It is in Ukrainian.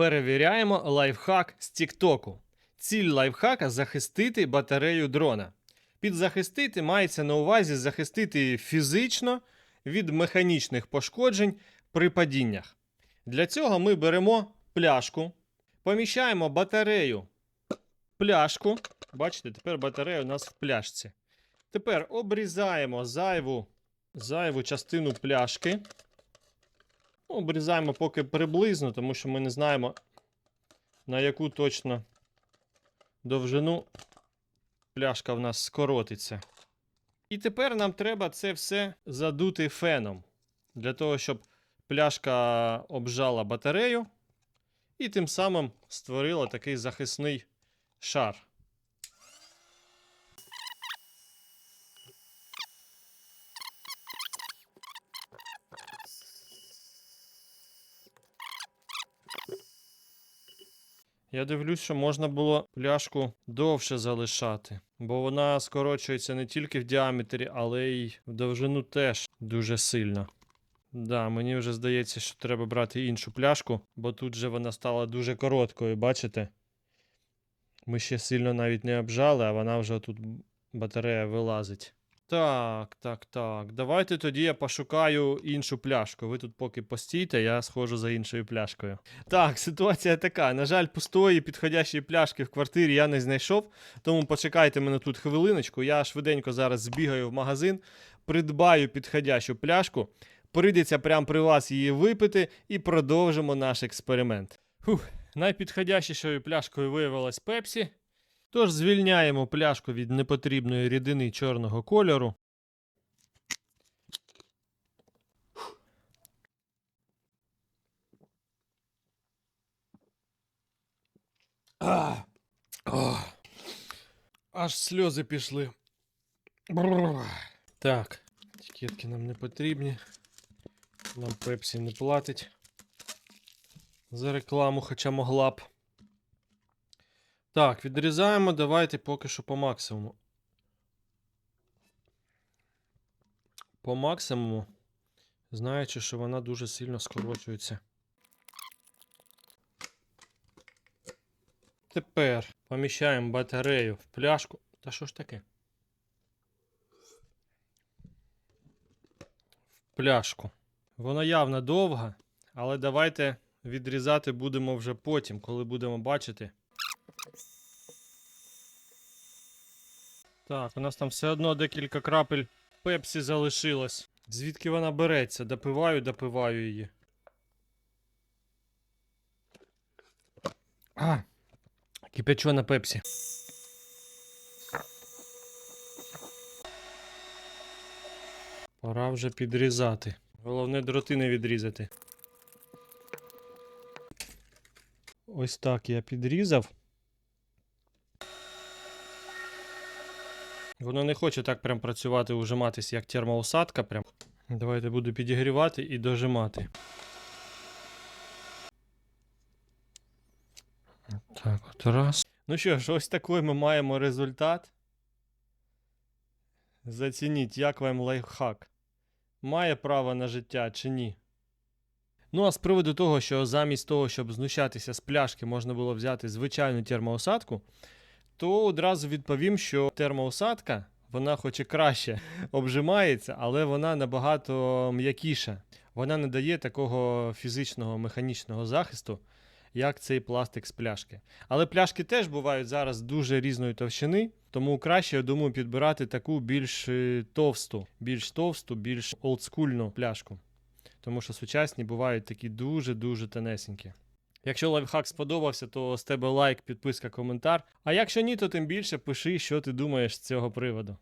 Перевіряємо лайфхак з Тіктоку. Ціль лайфхака захистити батарею дрона. Під захистити мається на увазі захистити фізично від механічних пошкоджень при падіннях. Для цього ми беремо пляшку, поміщаємо батарею пляшку. Бачите, тепер батарея у нас в пляшці. Тепер обрізаємо зайву, зайву частину пляшки. Ну, Обрізаємо поки приблизно, тому що ми не знаємо, на яку точно довжину пляшка в нас скоротиться. І тепер нам треба це все задути феном. Для того, щоб пляшка обжала батарею і тим самим створила такий захисний шар. Я дивлюсь, що можна було пляшку довше залишати, бо вона скорочується не тільки в діаметрі, але й в довжину теж дуже сильно. Да, мені вже здається, що треба брати іншу пляшку, бо тут же вона стала дуже короткою, бачите? Ми ще сильно навіть не обжали, а вона вже тут батарея вилазить. Так, так, так. Давайте тоді я пошукаю іншу пляшку. Ви тут поки постійте, я схожу за іншою пляшкою. Так, ситуація така. На жаль, пустої підходящої пляшки в квартирі я не знайшов. Тому почекайте мене тут хвилиночку. Я швиденько зараз збігаю в магазин, придбаю підходящу пляшку. Прийдеться прямо при вас її випити і продовжимо наш експеримент. Фух, найпідходящішою пляшкою виявилась Пепсі. Тож звільняємо пляшку від непотрібної рідини чорного кольору. Аж сльози пішли. Бррр. Так, етикетки нам не потрібні. Нам Пепсі не платить за рекламу, хоча могла б. Так, відрізаємо, давайте поки що по максимуму. По максимуму, знаючи, що вона дуже сильно скорочується. Тепер поміщаємо батарею в пляшку. Та що ж таке? В пляшку. Вона явно довга, але давайте відрізати будемо вже потім, коли будемо бачити. Так, у нас там все одно декілька крапель пепсі залишилось. Звідки вона береться? Допиваю, допиваю її. А, кипячона пепсі. Пора вже підрізати. Головне дроти не відрізати. Ось так я підрізав. Воно не хоче так прям працювати, ужиматись, як термоусадка. Прям. Давайте буду підігрівати і дожимати. Так, от раз. Ну що ж, ось такий ми маємо результат. Зацініть, як вам лайфхак. Має право на життя чи ні? Ну а з приводу того, що замість того, щоб знущатися з пляшки, можна було взяти звичайну термоусадку, то одразу відповім, що термоусадка, вона хоч і краще обжимається, але вона набагато м'якіша. Вона не дає такого фізичного механічного захисту, як цей пластик з пляшки. Але пляшки теж бувають зараз дуже різної товщини, тому краще, я думаю, підбирати таку більш е, товсту, більш товсту, більш олдскульну пляшку. Тому що сучасні бувають такі дуже-дуже тонесенькі. Якщо лайфхак сподобався, то з тебе лайк, підписка, коментар. А якщо ні, то тим більше пиши, що ти думаєш з цього приводу.